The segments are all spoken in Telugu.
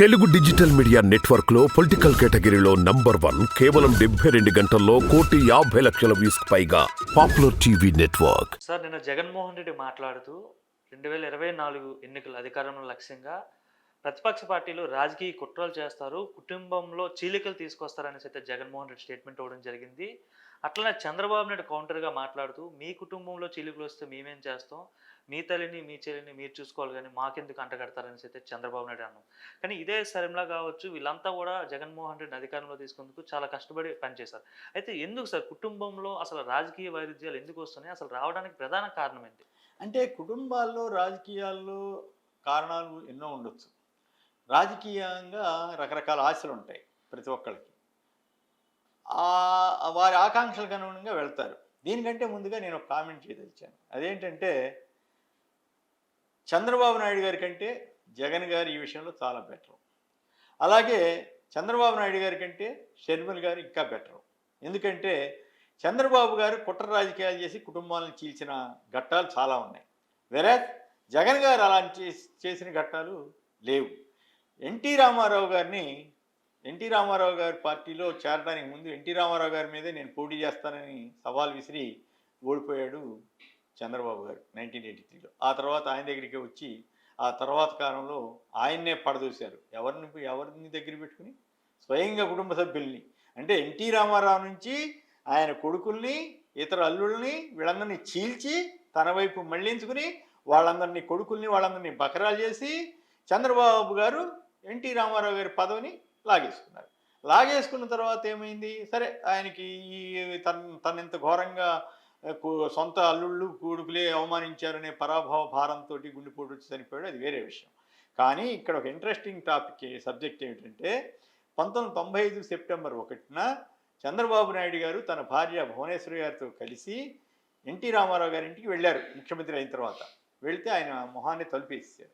తెలుగు డిజిటల్ మీడియా నెట్వర్క్లో పొలిటికల్ కేటగిరీలో నంబర్ వన్ కేవలం డెబ్బై రెండు గంటల్లో కోటి యాభై లక్షల వ్యూస్ పైగా పాపులర్ టీవీ నెట్వర్క్. సార్ నిన్న జగన్మోహన్ రెడ్డి మాట్లాడుతూ రెండు వేల ఇరవై నాలుగు ఎన్నికల అధికారంలో లక్ష్యంగా ప్రతిపక్ష పార్టీలు రాజకీయ కుట్రలు చేస్తారు కుటుంబంలో చీలికలు తీసుకొస్తారనేసి అయితే జగన్మోహన్ రెడ్డి స్టేట్మెంట్ ఇవ్వడం జరిగింది. అట్లనే చంద్రబాబు నాయుడు కౌంటర్గా మాట్లాడుతూ మీ కుటుంబంలో చీలికలు వస్తే మేమేం చేస్తాం? మీ తల్లిని మీ చెల్లిని మీరు చూసుకోవాలి కానీ మాకెందుకు అంటగడతారని అయితే చంద్రబాబు నాయుడు అన్నాం కానీ ఇదే సరిమ్లా కావచ్చు వీళ్ళంతా కూడా జగన్మోహన్ రెడ్డిని అధికారంలో తీసుకుందుకు చాలా కష్టపడి పనిచేశారు. అయితే ఎందుకు సార్ కుటుంబంలో అసలు రాజకీయ వైరుధ్యాలు ఎందుకు వస్తున్నాయి? అసలు రావడానికి ప్రధాన కారణం ఏంటి? అంటే కుటుంబాల్లో రాజకీయాల్లో కారణాలు ఎన్నో ఉండొచ్చు. రాజకీయంగా రకరకాల ఆశలు ఉంటాయి ప్రతి ఒక్కరికి వారి ఆకాంక్షలకు అనుగుణంగా వెళ్తారు. దీనికంటే ముందుగా నేను ఒక కామెంట్ చేయదలిచాను అదేంటంటే చంద్రబాబు నాయుడు గారి కంటే జగన్ గారు ఈ విషయంలో చాలా బెటర్. అలాగే చంద్రబాబు నాయుడు గారి కంటే షర్మిల్ గారు ఇంకా బెటర్. ఎందుకంటే చంద్రబాబు గారు కుట్ర రాజకీయాలు చేసి కుటుంబాలను చీల్చిన ఘట్టాలు చాలా ఉన్నాయి. వేరే జగన్ గారు అలా చేసి- చేసిన ఘట్టాలు లేవు. ఎన్టీ రామారావు గారిని ఎన్టీ రామారావు గారి పార్టీలో చేరడానికి ముందు ఎన్టీ రామారావు గారి మీదే నేను పోటీ చేస్తానని సవాల్ విసిరి ఓడిపోయాడు చంద్రబాబు గారు నైన్టీన్ ఎయిటీ త్రీలో. ఆ తర్వాత ఆయన దగ్గరికి వచ్చి ఆ తర్వాత కాలంలో ఆయన్నే పడదూశారు. ఎవరిని ఎవరిని దగ్గర పెట్టుకుని? స్వయంగా కుటుంబ సభ్యుల్ని. అంటే ఎన్టీ రామారావు నుంచి ఆయన కొడుకుల్ని ఇతర అల్లుల్ని వీళ్ళందరినీ చీల్చి తన వైపు మళ్ళించుకుని వాళ్ళందరినీ కొడుకుల్ని వాళ్ళందరినీ బకరాలు చేసి చంద్రబాబు గారు ఎన్టీ రామారావు గారి పదవిని లాగేసుకున్నారు. లాగేసుకున్న తర్వాత ఏమైంది? సరే ఆయనకి ఈ తన తన ఇంత ఘోరంగా సొంత అల్లుళ్ళు కొడుకులే అవమానించారనే పరాభవ భారంతో గుండెపోటు వచ్చి చనిపోయాడు అది వేరే విషయం. కానీ ఇక్కడ ఒక ఇంట్రెస్టింగ్ టాపిక్ సబ్జెక్ట్ ఏమిటంటే పంతొమ్మిది తొంభై ఐదు సెప్టెంబర్ ఒకటిన చంద్రబాబు నాయుడు గారు తన భార్య భువనేశ్వరి గారితో కలిసి ఎన్టీ రామారావు గారి ఇంటికి వెళ్ళారు ముఖ్యమంత్రి అయిన తర్వాత. వెళితే ఆయన మొహాన్ని తలిపేసారు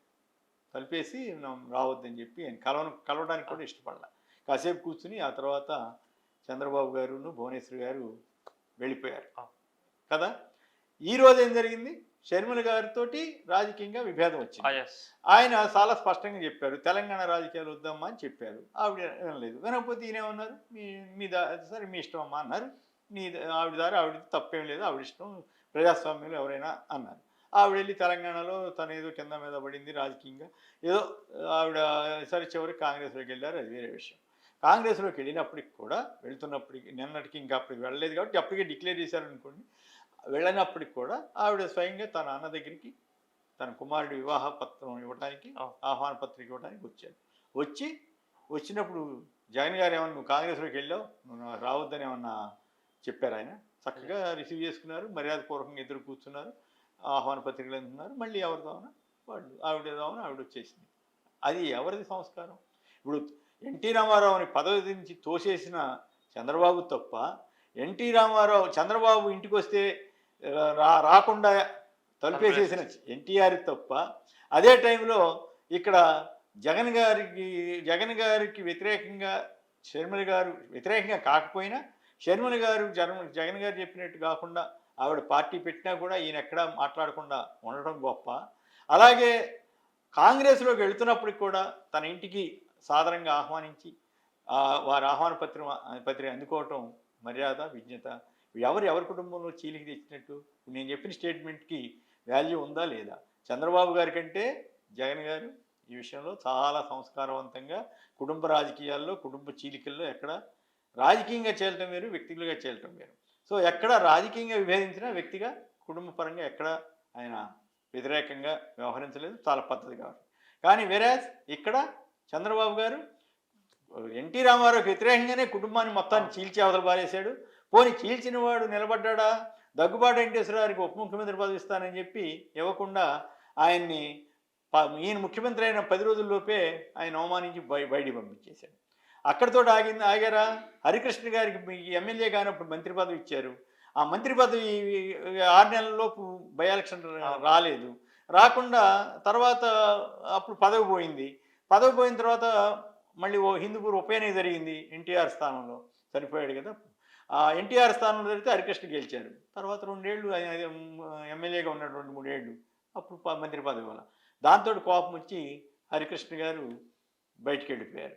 తలిపేసి రావద్దని చెప్పి ఆయన కలవ కలవడానికి కూడా ఇష్టపడలా. కాసేపు కూర్చుని ఆ తర్వాత చంద్రబాబు గారును భువనేశ్వరి గారు వెళ్ళిపోయారు. కదా? ఈ రోజు ఏం జరిగింది? షర్మిల గారితో రాజకీయంగా విభేదం వచ్చింది. ఎస్ ఆయన చాలా స్పష్టంగా చెప్పారు. తెలంగాణ రాజకీయాలు వద్దమ్మా అని చెప్పారు. ఆవిడ వినలేదు. వినకపోతే ఈయనేమన్నారు మీ మీ దా సరే మీ ఇష్టం అమ్మా అన్నారు. నీ ఆవిడ దారి ఆవిడ తప్పేం లేదు. ఆవిడ ఇష్టం ప్రజాస్వామ్యంలో ఎవరైనా అన్నారు. ఆవిడ వెళ్ళి తెలంగాణలో తను ఏదో కింద మీద పడింది రాజకీయంగా. ఏదో ఆవిడ సరే చివరికి కాంగ్రెస్లోకి వెళ్ళారు. అది వేరే విషయం. కాంగ్రెస్లోకి వెళ్ళినప్పటికి కూడా వెళ్తున్నప్పటికి నిన్నటికి ఇంకా అప్పటికి వెళ్ళలేదు కాబట్టి అప్పటికే డిక్లేర్ చేశారనుకోండి వెళ్ళినప్పటికి కూడా ఆవిడ స్వయంగా తన అన్న దగ్గరికి తన కుమారుడి వివాహ పత్రం ఇవ్వడానికి. ఆహ్వాన పత్రిక ఇవ్వడానికి వచ్చాడు వచ్చి వచ్చినప్పుడు జగన్ గారు ఏమన్నా నువ్వు కాంగ్రెస్లోకి వెళ్ళావు నువ్వు రావద్దని ఏమన్నా చెప్పారు ఆయన? చక్కగా రిసీవ్ చేసుకున్నారు మర్యాదపూర్వకంగా ఎదురు కూర్చున్నారు ఆహ్వాన పత్రికలు అందుకున్నారు మళ్ళీ ఎవరిదామన్నా వాళ్ళు ఆవిడదామని ఆవిడ వచ్చేసింది. అది ఎవరిది సంస్కారం? ఇప్పుడు ఎన్టీ రామారావుని పదవి నుంచి తోసేసిన చంద్రబాబు తప్ప ఎన్టీ రామారావు చంద్రబాబు ఇంటికి వస్తే రా రాకుండా తలుపేసేసిన ఎన్టీఆర్ తప్ప అదే టైంలో ఇక్కడ జగన్ గారికి జగన్ గారికి వ్యతిరేకంగా షర్మిల గారు వ్యతిరేకంగా కాకపోయినా షర్మిల గారు జగన్ జగన్ గారు చెప్పినట్టు కాకుండా ఆవిడ పార్టీ పెట్టినా కూడా ఈయన ఎక్కడా మాట్లాడకుండా ఉండడం గొప్ప. అలాగే కాంగ్రెస్లోకి వెళుతున్నప్పటికి కూడా తన ఇంటికి సాదరంగా ఆహ్వానించి వారి ఆహ్వాన పత్రం పత్రిక అందుకోవటం మర్యాద విజ్ఞత ఎవరు ఎవరి కుటుంబంలో చీలికి తెచ్చినట్టు? నేను చెప్పిన స్టేట్మెంట్కి వాల్యూ ఉందా లేదా? చంద్రబాబు గారి కంటే జగన్ గారు ఈ విషయంలో చాలా సంస్కారవంతంగా కుటుంబ రాజకీయాల్లో కుటుంబ చీలికల్లో ఎక్కడ రాజకీయంగా చేయటం వేరు వ్యక్తిగతంగా చేయటం వేరు. సో ఎక్కడ రాజకీయంగా విభేదించిన వ్యక్తిగా కుటుంబ పరంగా ఎక్కడ ఆయన వ్యతిరేకంగా వ్యవహరించలేదు చాలా పద్ధతి కాబట్టి. కానీ వేరే ఇక్కడ చంద్రబాబు గారు ఎన్టీ రామారావుకి వ్యతిరేకంగానే కుటుంబాన్ని మొత్తాన్ని చీల్చి అవతల పారేశాడు. పోని చీల్చిన వాడు నిలబడ్డా దగ్గుబాటు వెంకటేశ్వరరావుకి ఉప ముఖ్యమంత్రి పదవి ఇస్తానని చెప్పి ఇవ్వకుండా ఆయన్ని ప- ఈయన ముఖ్యమంత్రి అయిన పది రోజుల్లోపే ఆయన అవమానించి బయ బయటికి పంపించేశాడు. అక్కడితో ఆగింది ఆగారా? హరికృష్ణ గారికి ఎమ్మెల్యే కానప్పుడు మంత్రి పదవి ఇచ్చారు. ఆ మంత్రి పదవి ఆరు నెలలలోపు బై ఎలక్షన్ రాలేదు. రాకుండా తర్వాత అప్పుడు పదవి పోయింది. పదవి పోయిన తర్వాత మళ్ళీ ఓ హిందూపూర్ ఉప జరిగింది ఎన్టీఆర్ స్థానంలో. చనిపోయాడు కదా. ఎన్టీఆర్ స్థానంలో జరిగితే హరికృష్ణ గెలిచారు తర్వాత రెండేళ్ళు ఎమ్మెల్యేగా ఉన్నాడు రెండు మూడేళ్ళు అప్పుడు మంత్రి పదవి వల్ల. దాంతో కోపం వచ్చి హరికృష్ణ గారు బయటికి వెళ్ళిపోయారు.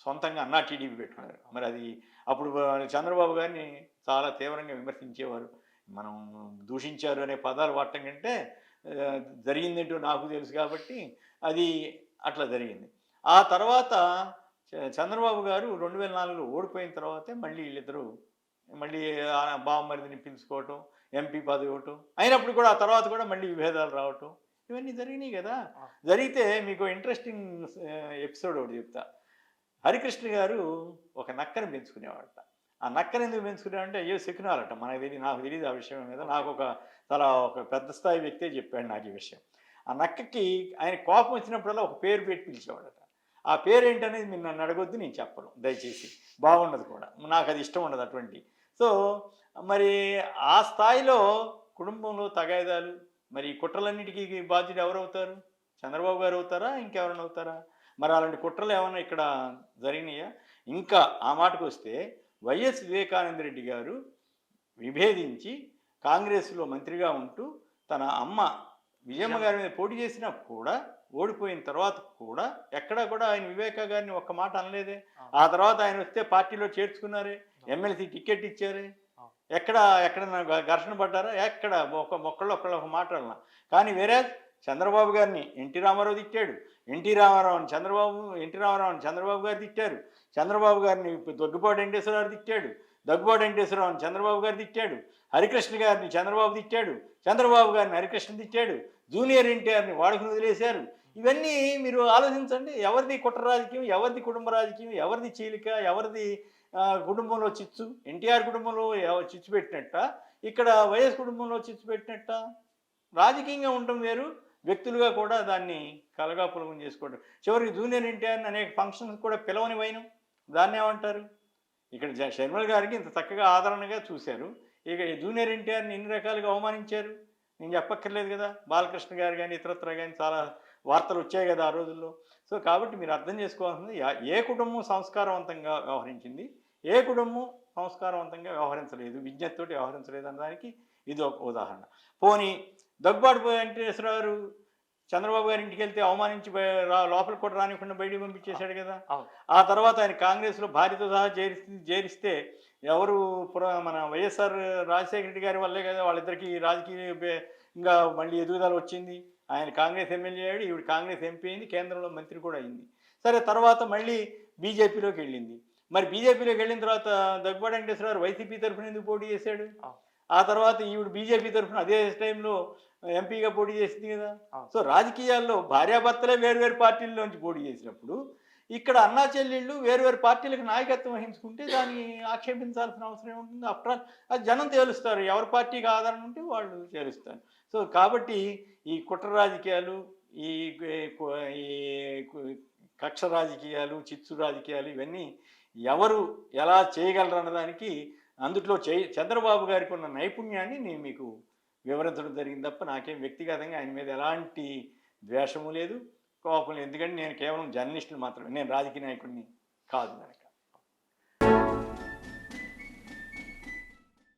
సొంతంగా అన్నా టీడీపీ పెట్టుకున్నారు. మరి అది అప్పుడు చంద్రబాబు గారిని చాలా తీవ్రంగా విమర్శించేవారు. మనం దూషించారు అనే పదాలు వాడటం కంటే జరిగిందంటూ నాకు తెలుసు కాబట్టి అది అట్లా జరిగింది. ఆ తర్వాత చ- చంద్రబాబు గారు రెండు వేల నాలుగులో ఓడిపోయిన తర్వాతే మళ్ళీ వీళ్ళిద్దరూ మళ్ళీ ఆ బామ్మరిదిని పిలుచుకోవటం ఎంపీ పదవి ఇవ్వటం అయినప్పుడు కూడా ఆ తర్వాత కూడా మళ్ళీ విభేదాలు రావటం ఇవన్నీ జరిగినాయి కదా. జరిగితే మీకు ఇంట్రెస్టింగ్ ఎపిసోడ్ ఒకటి చెప్తా. హరికృష్ణ గారు ఒక నక్కని పెంచుకునేవాడట ఆ నక్కని ఎందుకు పెంచుకునేవాడంటే అయ్యో శకునాలట. మనకు తెలియదు నాకు తెలియదు ఆ విషయం మీద. నాకు ఒక చాలా ఒక పెద్ద స్థాయి వ్యక్తే చెప్పాడు నాకు ఈ విషయం. ఆ నక్కకి ఆయన కోపం వచ్చినప్పుడల్లా ఒక పేరు పెట్టి పిలిచేవాడట ఆ పేరు ఏంటనేది మీరు నన్ను అడగొద్దు నేను చెప్పను. దయచేసి. బాగుండదు కూడా. నాకు అది ఇష్టం ఉండదు అటువంటి సో మరి ఆ స్థాయిలో కుటుంబంలో తగాయిదాలు మరి ఈ కుట్రలన్నిటికీ బాధ్యుడు ఎవరు అవుతారు చంద్రబాబు గారు అవుతారా? ఇంకెవరైనా అవుతారా? మరి అలాంటి కుట్రలు ఏమైనా ఇక్కడ జరిగినాయా? ఇంకా ఆ మాటకు వస్తే వైఎస్ వివేకానంద రెడ్డి గారు విభేదించి కాంగ్రెస్లో మంత్రిగా ఉంటూ తన అమ్మ విజయమ్మ గారి మీద పోటీ చేసినా కూడా ఓడిపోయిన తర్వాత కూడా ఎక్కడా కూడా ఆయన వివేక గారిని ఒక్క మాట అనలేదే. ఆ తర్వాత ఆయన వస్తే పార్టీలో చేర్చుకున్నారే. MLC ticket ఇచ్చారే. ఎక్కడ ఎక్కడ ఘర్షణ పడ్డారా? ఎక్కడ? ఒక మొక్కళ్ళు ఒక్కళ్ళు ఒక మాట అన్నా. కానీ వేరే చంద్రబాబు గారిని ఎన్టీ రామారావు తిట్టాడు. ఎన్టీ రామారావుని చంద్రబాబు ఎన్టీ రామారావుని చంద్రబాబు గారు తిట్టారు. చంద్రబాబు గారిని దగ్గుబాటు వెంకటేశ్వరరావు తిట్టాడు. దగ్గుబాటు వెంకటేశ్వరరావుని చంద్రబాబు గారు తిట్టాడు. హరికృష్ణ గారిని చంద్రబాబు తిట్టాడు. చంద్రబాబు గారిని హరికృష్ణ తిట్టాడు. జూనియర్ ఎన్టీఆర్ని వాడుకుని వదిలేశారు. ఇవన్నీ మీరు ఆలోచించండి. ఎవరిది కుట్ర రాజకీయం ఎవరిది కుటుంబ రాజకీయం ఎవరిది చీలిక ఎవరిది కుటుంబంలో చిచ్చు? ఎన్టీఆర్ కుటుంబంలో చిచ్చు పెట్టినట్ట? ఇక్కడ వైఎస్ కుటుంబంలో చిచ్చు పెట్టినట్ట? రాజకీయంగా ఉండటం వేరు. వ్యక్తులుగా కూడా దాన్ని కలగాపులగం చేసుకోవడం చివరికి జూనియర్ ఎన్టీఆర్ని అనేక ఫంక్షన్స్ కూడా పిలవని వైనం. దాన్ని ఏమంటారు? ఇక్కడ జ- గారికి ఇంత చక్కగా ఆదరణగా చూశారు. ఇక జూనియర్ ఎన్టీఆర్ని ఎన్ని రకాలుగా అవమానించారు? నేను చెప్పక్కర్లేదు కదా. బాలకృష్ణ గారు కానీ ఇతరత్ర కానీ చాలా వార్తలు వచ్చాయి కదా ఆ రోజుల్లో. సో కాబట్టి మీరు అర్థం చేసుకోవాల్సింది ఏ కుటుంబం సంస్కారవంతంగా వ్యవహరించింది ఏ కుటుంబం సంస్కారవంతంగా వ్యవహరించలేదు విజ్ఞతతోటి వ్యవహరించలేదు అనడానికి ఇది ఒక ఉదాహరణ. పోనీ దగ్గుబాటు వెంకటేశ్వర గారు చంద్రబాబు గారి ఇంటికి వెళ్తే అవమానించి లోపలికి కూడా రానికుండా బయటికి పంపించేశాడు కదా. ఆ తర్వాత ఆయన కాంగ్రెస్లో భార్యతో సహా చేరిస్తే చేరిస్తే ఎవరు మన వైఎస్ఆర్ రాజశేఖర రెడ్డి గారి వల్లే కదా వాళ్ళిద్దరికి రాజకీయ ఇంకా మళ్ళీ ఎదుగుదల వచ్చింది. ఆయన కాంగ్రెస్ ఎమ్మెల్యే అయ్యాడు ఈవిడ కాంగ్రెస్ ఎంపీ అయింది కేంద్రంలో మంత్రి కూడా అయింది సరే తర్వాత మళ్ళీ బీజేపీలోకి వెళ్ళింది మరి బీజేపీలోకి వెళ్ళిన తర్వాత దగ్గుబాటి వెంకటేశ్వర గారు వైసీపీ తరఫున ఎందుకు పోటీ చేశాడు. ఆ తర్వాత ఈవిడ బీజేపీ తరఫున అదే టైంలో ఎంపీగా పోటీ చేసింది కదా. సో రాజకీయాల్లో భార్యాభర్తలే వేరు వేరు పార్టీల్లోంచి పోటీ చేసినప్పుడు ఇక్కడ అన్నా చెల్లెళ్ళు వేరు పార్టీలకు నాయకత్వం వహించుకుంటే దాన్ని ఆక్షేపించాల్సిన అవసరం ఏముంటుంది ఆఫ్టర్ ఆల్ అది జనం తేలుస్తారు. ఎవరి పార్టీకి ఆధారం ఉంటే వాళ్ళు చేరుస్తారు సో కాబట్టి ఈ కుట్ర రాజకీయాలు ఈ ఈ కక్ష రాజకీయాలు చిచ్చు రాజకీయాలు ఇవన్నీ ఎవరు ఎలా చేయగలరు అన్నదానికి అందుట్లో చే చంద్రబాబు గారికి ఉన్న నైపుణ్యాన్ని నేను మీకు వివరించడం జరిగింది తప్ప నాకేం వ్యక్తిగతంగా ఆయన మీద ఎలాంటి ద్వేషము లేదు. కోపం ఎందుకంటే నేను కేవలం జర్నలిస్టులు మాత్రమే. నేను రాజకీయ నాయకుడిని కాదు కనుక